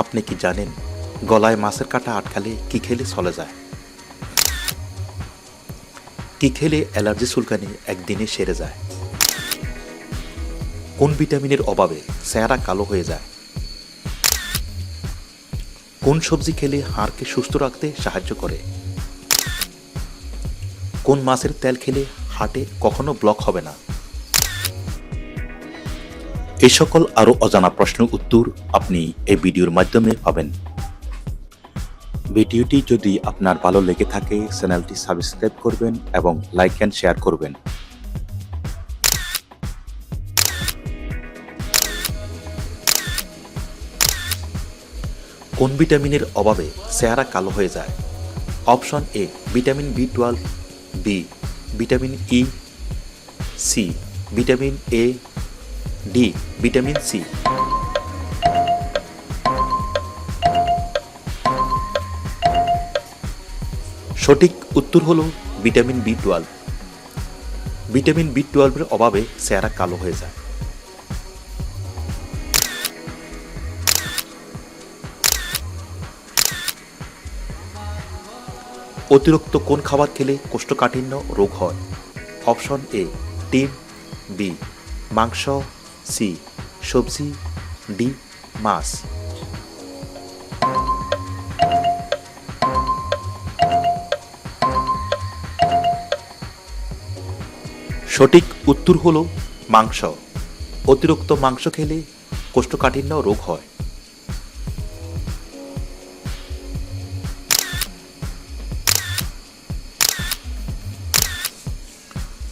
আপনি কি জানেন গলায় মাছের কাঁটা আটকালে কি খেলে চলে যায়? কি খেলে অ্যালার্জি চুলকানি একদিনে সেরে যায়? কোন ভিটামিনের অভাবে চেহারা কালো হয়ে যায়? কোন সবজি খেলে হাড়কে সুস্থ রাখতে সাহায্য করে? কোন মাছের তেল খেলে হার্টে কখনো ব্লক হবে না? এই সকল আরও অজানা প্রশ্নের উত্তর আপনি এই ভিডিওর মাধ্যমে পাবেন। ভিডিওটি যদি আপনার ভালো লেগে থাকে, চ্যানেলটি সাবস্ক্রাইব করবেন এবং লাইক অ্যান্ড শেয়ার করবেন। কোন ভিটামিনের অভাবে চেহারা কালো হয়ে যায়? Option A, vitamin B twelve, B, vitamin E, C, vitamin A D, vitamin C. সঠিক উত্তর হল vitamin B twelve. Vitamin B টুয়েলভের অভাবে চেহারা কালো হয়ে যায়। অতিরিক্ত কোন খাবার খেলে কোষ্ঠকাঠিন্য রোগ হয়? অপশন এ, ডিম, বি, মাংস সি, সবজি ডি মাছ। সঠিক উত্তর হলো মাংস। অতিরিক্ত মাংস খেলে কোষ্ঠকাঠিন্য রোগ হয়।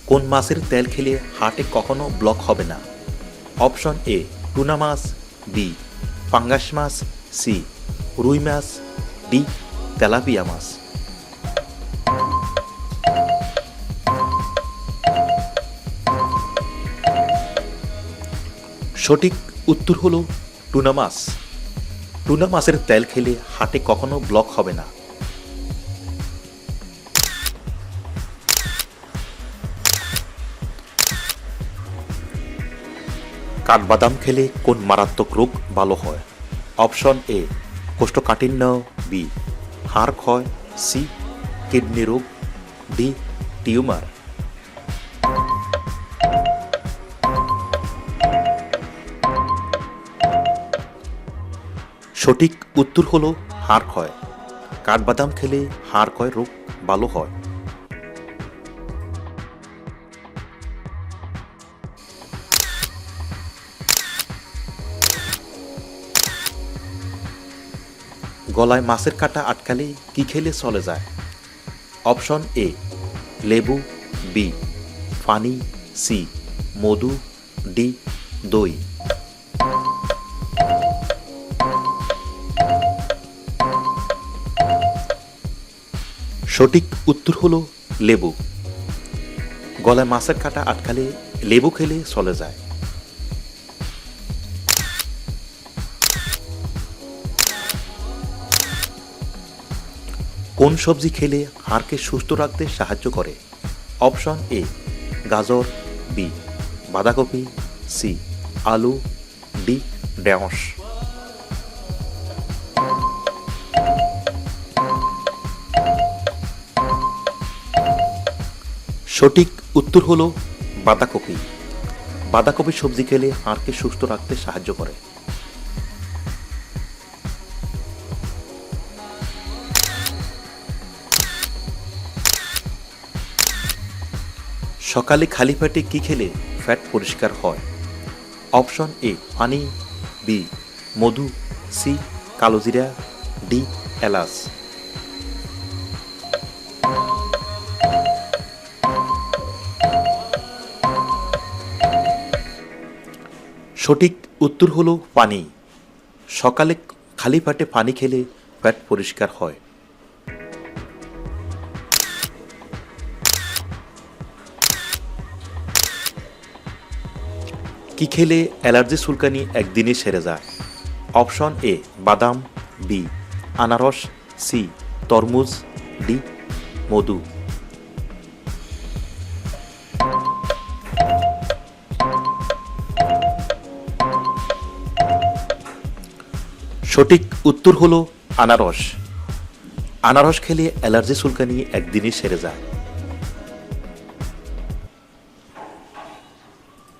কোন মাছের তেল খেলে হার্টে কখনো ব্লক হবে না? অপশন এ টুনা মাছ বি পাঙ্গাস মাছ সি রুই মাছ ডি তেলাপিয়া মাছ সঠিক উত্তর হলো টুনা মাছ টুনা মাছের তেল খেলে হাটে কখনো ব্লক হবে না। কাঠবাদাম খেলে কোন মারাত্মক রোগ ভালো হয়? অপশন এ, কোষ্ঠকাঠিন্য, বি, হাড় ক্ষয়, সি, কিডনি রোগ, ডি, টিউমার। সঠিক উত্তর হলো হাড় ক্ষয়। কাঠবাদাম খেলে হাড় ক্ষয় রোগ ভালো হয়। গলায় মাছের কাঁটা আটকালে কি খেলে চলে যায়? অপশন এ, লেবু, বি, ফানি, সি, মধু, ডি, দই। সঠিক উত্তর হলো লেবু। গলায় মাছের কাঁটা আটকালে লেবু খেলে চলে যায়। কোন সবজি খেলে হাড়কে সুস্থ রাখতে সাহায্য করে? অপশন এ, গাজর, বি, বাঁধাকপি, সি, আলু, ডি, ঢেঁড়স। সঠিক উত্তর হলো বাঁধাকপি। বাঁধাকপি সবজি খেলে হাড়কে সুস্থ রাখতে সাহায্য করে। সকালে খালি পেটে কী খেলে ফ্যাট পরিষ্কার হয়? অপশন এ, পানি, বি, মধু, সি কালোজিরা ডি, এলাচ। সঠিক উত্তর হলো পানি। সকালে খালি পেটে পানি খেলে ফ্যাট পরিষ্কার হয়। কি খেলে অ্যালার্জি চুলকানি একদিনে সেরে যায়? অপশন এ বাদাম বি আনারস সি তরমুজ ডি মধু। সঠিক উত্তর হলো আনারস। আনারস খেলে অ্যালার্জি চুলকানি একদিনই সেরে যায়।